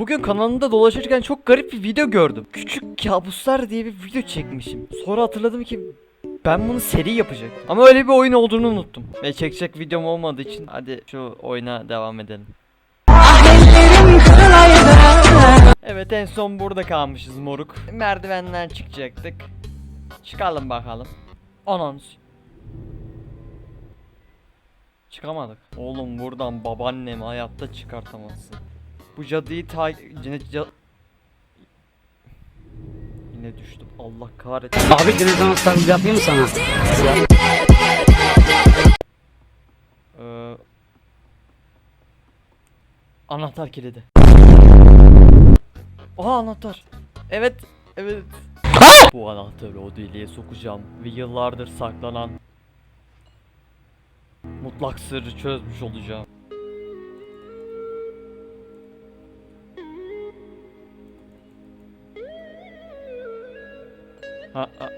Bugün kanalında dolaşırken çok garip bir video gördüm. Küçük kabuslar diye bir video çekmişim. Sonra hatırladım ki ben bunu seri yapacaktım. Ama öyle bir oyun olduğunu unuttum. Ve çekecek videom olmadığı için hadi şu oyuna devam edelim. Evet en son burada kalmışız moruk. Merdivenden çıkacaktık. Çıkalım bakalım. Anons. Çıkamadık. Oğlum buradan babaannemi hayatta çıkartamazsın. Bu cadıyı ta... Yine ca... Yine düştüm. Allah kahretsin. Abi televizyon taklidi yapayım mı sana? Ee, anahtar kilidi. Aha anahtar. Evet. Evet. Bu anahtarı o deliğe sokacağım ve yıllardır saklanan mutlak sırrı çözmüş olacağım. Ha, ha.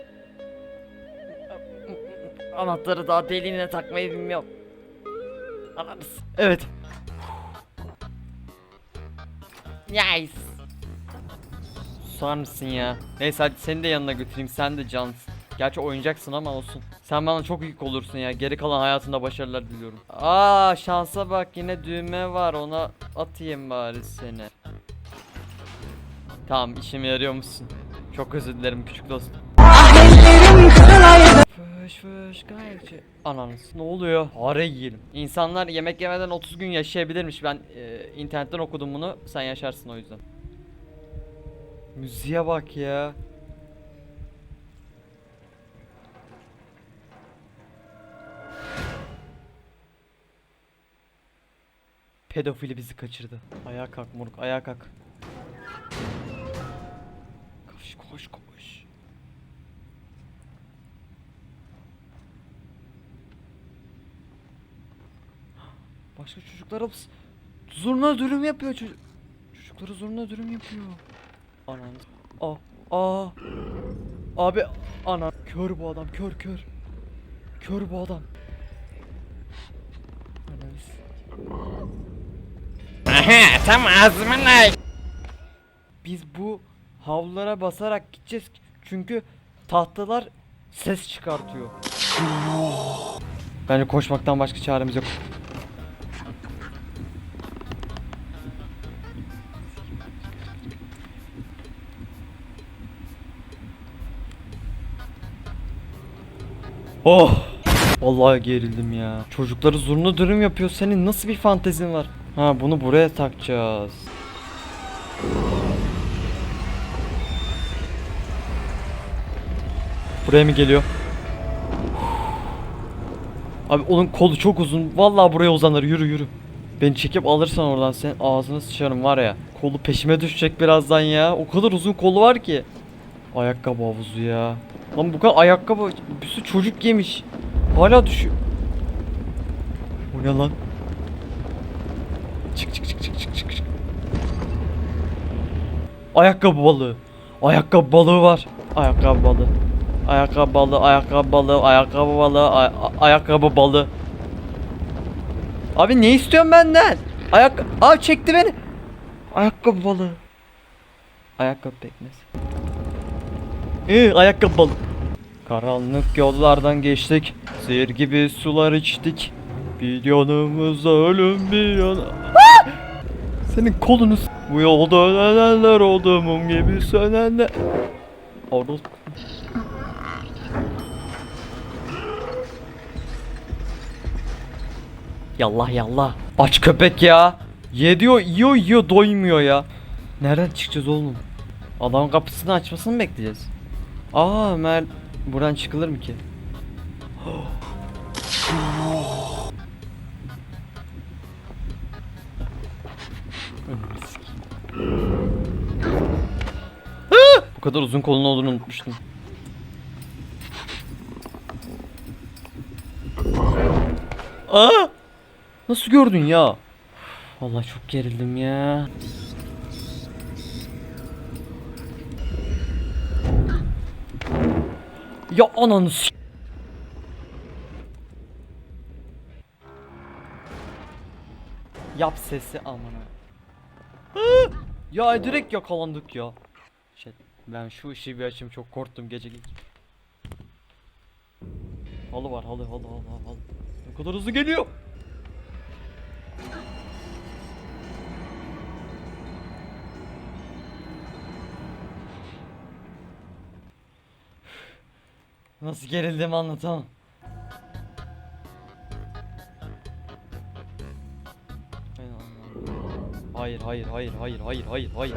Anahtarı daha deliğine takmayı bilmiyorum. Anarız. Evet. Nice. Susar mısın ya? Neyse hadi seni de yanına götüreyim. Sen de cansın. Gerçi oyuncaksın ama olsun. Sen bana çok yük olursun ya. Geri kalan hayatında başarılar diliyorum. Aa şansa bak yine düğme var. Ona atayım bari seni. Tamam işime yarıyor musun? Çok özür dilerim küçük dostum. Fış fış gayet Ananız ne oluyor? Fare yiyelim. İnsanlar yemek yemeden 30 gün yaşayabilirmiş. Ben e, internetten okudum bunu. Sen yaşarsın o yüzden. Müziğe bak ya. Pedofili bizi kaçırdı. Ayağa kalk moruk, ayağa kalk. Koş koş koş. Başka çocuklara zurna dürüm yapıyor çocuk. Çocuklara zurna dürüm yapıyor. Anan. Aa. Aa. Abi ana kör bu adam kör kör. Kör bu adam. Aha tam ağzımın. Biz bu havlulara basarak gideceğiz çünkü tahtalar ses çıkartıyor. Bence koşmaktan başka çaremiz yok. Oh! Vallahi gerildim ya. Çocukları zurna dürüm yapıyor. Senin nasıl bir fantezin var? Ha bunu buraya takacağız. Buraya mı geliyor? Abi onun kolu çok uzun. Vallahi buraya uzanır. Yürü yürü. Beni çekip alırsan oradan sen ağzını sıçarım var ya. Kolu peşime düşecek birazdan ya. O kadar uzun kolu var ki. Ayakkabı havuzu ya. Lan bu kadar ayakkabı bir sürü çocuk yemiş. Hala düşüyor. O ne lan? Çık çık çık çık çık çık çık. Ayakkabı balığı. Ayakkabı balığı var. Ayakkabı balığı. Ayakkabı balığı, ayakkabı balığı, ayakkabı balığı, ay- ayakkabı balığı. Abi ne istiyorsun benden? Ayak Aa çekti beni. Ayakkabı balığı. Ayakkabı pekmez. Ee, ayakkabı balığı. Karanlık yollardan geçtik. Sihir gibi sular içtik. Bir yanımızda ölüm bir yana. Ah! Senin kolunu s- Bu yolda ölenler oldu mum gibi sönenler. Orada Yallah yallah. Aç köpek ya. Yediyor, yiyor, yiyor, doymuyor ya. Nereden çıkacağız oğlum? Adamın kapısını açmasını bekleyeceğiz? Aa Mer buradan çıkılır mı ki? Bu kadar uzun kolun olduğunu unutmuştum. Aa! Nasıl gördün ya? Vallahi çok gerildim ya. Ya ananı s- Yap sesi amına. Ya direkt yakalandık ya. Şey, ben şu ışığı bir açayım çok korktum gece gece. Halı var halı halı halı, halı. Ne kadar hızlı geliyor. Nasıl gerildim anlatamam. Hayır hayır hayır hayır hayır hayır hayır.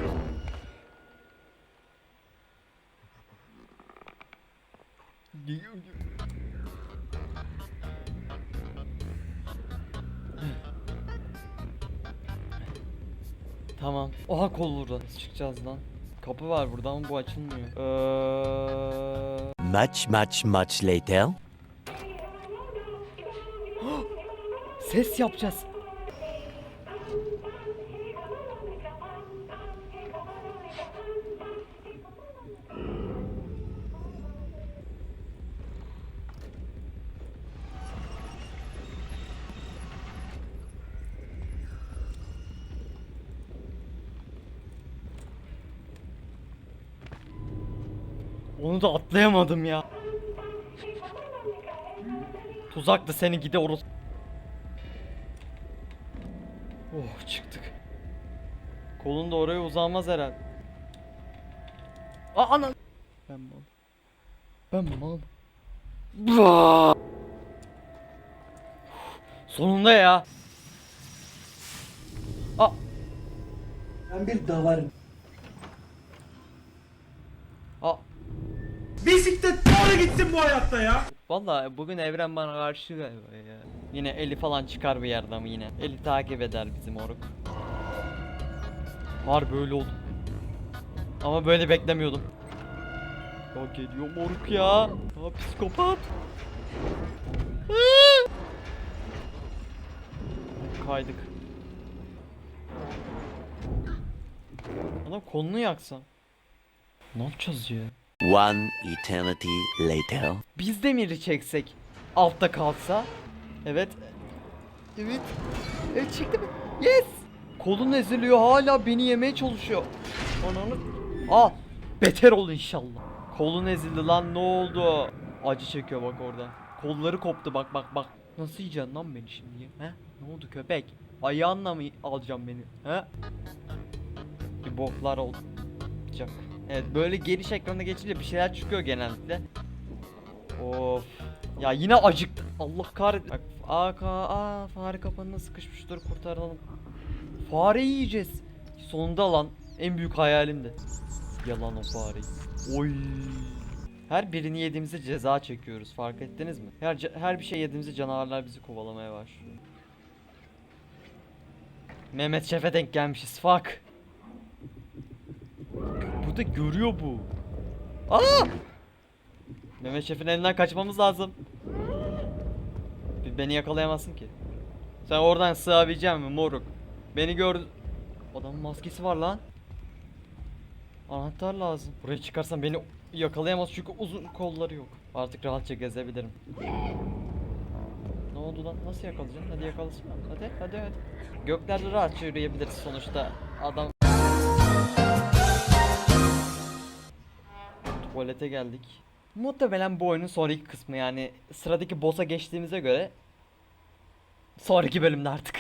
Tamam. Oha kol burada. Çıkacağız lan? Kapı var burada ama bu açılmıyor. Eee... Much, much, much later. Ses yapacağız. Onu da atlayamadım ya. Tuzaktı seni gide orası. Oh çıktık. Kolun da oraya uzanmaz herhalde. Aa ana. Ben mal. Ben mal. Vaa! Sonunda ya. Aa. Ben bir davarım. Aa. Bisiklet doğru gitsin bu hayatta ya. Vallahi bugün evren bana karşı galiba ya. Yine Eli falan çıkar bir yerden mi yine? Eli takip eder bizim oruk. Har böyle oldu. Ama böyle beklemiyordum. Ya geliyor moruk ya. Ya psikopat. Kaydık. Adam kolunu yaksa. Ne yapacağız ya? One eternity later. Biz de miri çeksek altta kalsa. Evet. Evet. Evet çekti mi? Yes. Kolun eziliyor hala beni yemeye çalışıyor. Ananı. Aa. Beter ol inşallah. Kolun ezildi lan ne oldu? Acı çekiyor bak orada. Kolları koptu bak bak bak. Nasıl yiyeceksin lan beni şimdi? He? Ne oldu köpek? Ayağınla mı alacağım beni? He? Bir boklar olacak. Evet böyle geniş ekranda geçince bir şeyler çıkıyor genellikle. Of. Ya yine acıktı. Allah kahretsin. Bak AK aa fare kapanına sıkışmış dur kurtaralım. Fare yiyeceğiz. Sonunda lan en büyük hayalimdi. Yalan o fareyi. Oy. Her birini yediğimizde ceza çekiyoruz. Fark ettiniz mi? Her her bir şey yediğimizde canavarlar bizi kovalamaya başlıyor. Mehmet Şef'e denk gelmişiz. Fuck. Burada görüyor bu. Aa! Mehmet Şef'in elinden kaçmamız lazım. Beni yakalayamazsın ki. Sen oradan sığabilecek mi moruk? Beni gör... Adamın maskesi var lan. Anahtar lazım. Buraya çıkarsam beni yakalayamaz çünkü uzun kolları yok. Artık rahatça gezebilirim. Ne oldu lan? Nasıl yakalayacağım? Hadi yakalasın. Hadi hadi hadi. Göklerde rahatça yürüyebiliriz sonuçta. Adam Tuvalete geldik. Muhtemelen bu oyunun sonraki kısmı yani sıradaki boss'a geçtiğimize göre sonraki bölümde artık.